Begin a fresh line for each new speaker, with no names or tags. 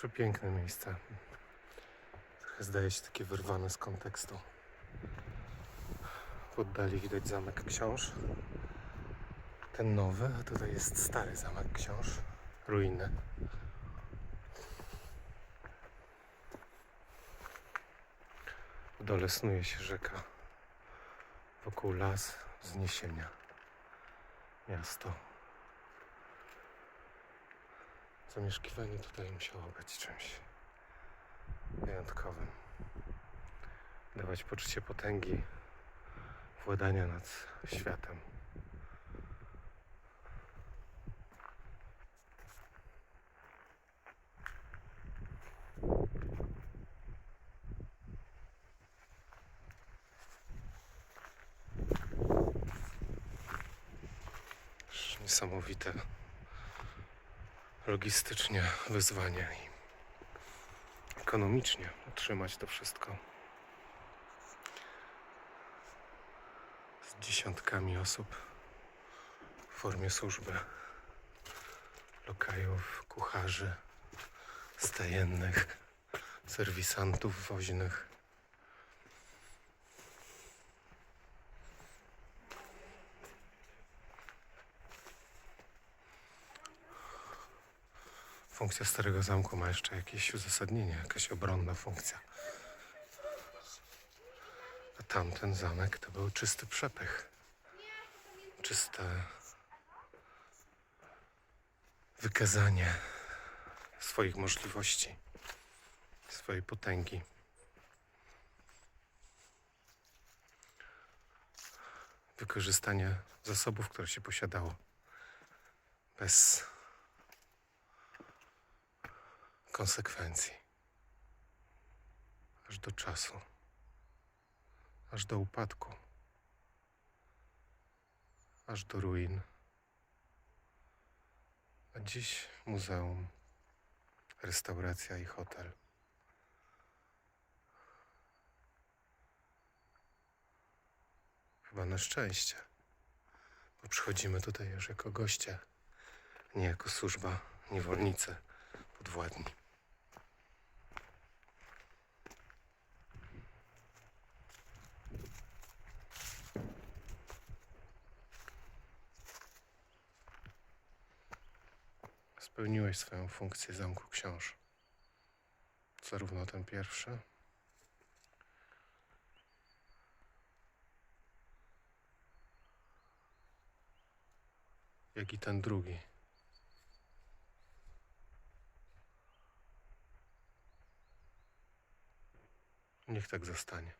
Przepiękne miejsce. Trochę zdaje się takie wyrwane z kontekstu. W oddali widać zamek książ. Ten nowy, a tutaj jest stary zamek książ. Ruiny. W dole snuje się rzeka. Wokół las, wzniesienia. Miasto. Zamieszkiwanie tutaj musiało być czymś wyjątkowym. Dawać poczucie potęgi, władania nad światem. Niesamowite logistycznie wyzwanie i ekonomicznie utrzymać to wszystko. Z dziesiątkami osób w formie służby, lokajów, kucharzy, stajennych, serwisantów woźnych. Funkcja Starego Zamku ma jeszcze jakieś uzasadnienie, jakaś obronna funkcja. A tamten zamek to był czysty przepych. Czyste wykazanie swoich możliwości, swojej potęgi. Wykorzystanie zasobów, które się posiadało. Bez konsekwencji. Aż do czasu. Aż do upadku. Aż do ruin. A dziś muzeum, restauracja i hotel. Chyba na szczęście, bo przychodzimy tutaj już jako goście, nie jako służba, niewolnicy, podwładni. Spełniłeś swoją funkcję zamku książ. Zarówno ten pierwszy, jak i ten drugi. Niech tak zostanie.